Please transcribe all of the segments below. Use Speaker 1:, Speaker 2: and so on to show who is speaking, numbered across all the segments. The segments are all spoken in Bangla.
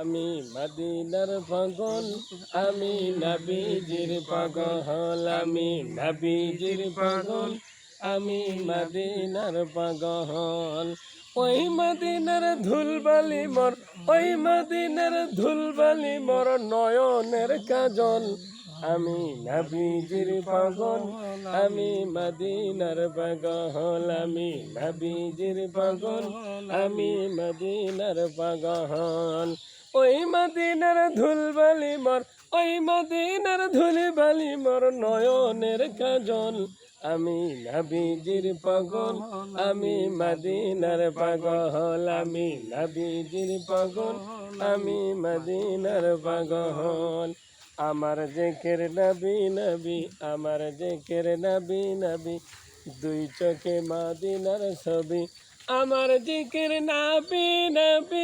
Speaker 1: আমি মদিনার পাগল আমি নবীজির পাগল আমি নবীজির পাগল আমি মদিনার পাগল ওই মদিনার ধুলবালি মর, ওই মদিনার ধুলবালি মর নয়নের কাজল। আমি নবীজির পাগল আমি মদিনার পাগল আমি নবীজির পাগল আমি মদিনার পাগল ওই মদিনার ধুলবালি মর, ওই মদিনার ধুলবালি মর, নয়নের কাজল। আমি নবীজির পাগল, আমি মদিনার পাগল, আমি নবীজির পাগল, আমি মদিনার পাগল। আমার জেকের নবী নবী, আমার জেকের নবী নবী। দুই চোখে মাদিনার ছবি, আমার জিকির নবী নবী।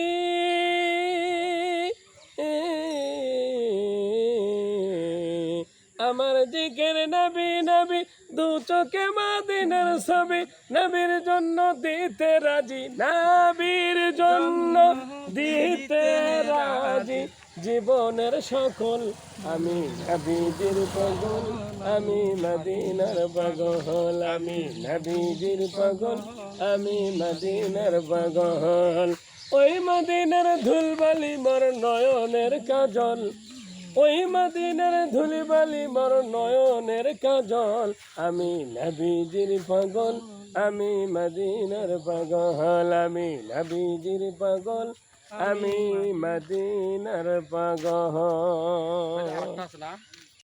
Speaker 1: আমার জিকির নবী নবী, দু চোখে মাদিনার ছবি। নবীর জন্য দিতে রাজি, নবীর জন্য দিতে রাজি। জীবনের সকল আমি নবীজির পাগল, আমি মদিনার পাগল, আমি নবীজির পাগল, আমি মদিনার পাগল। ওই মদিনার ধুলবালি মর নয়নের কাজল। ওই মদিনার ধুলিবালি মর নয়নের কাজল। আমি নবীজির পাগল, আমি মদিনার পাগল, আমি নবীজির পাগল, আমি মদিনার পাগল।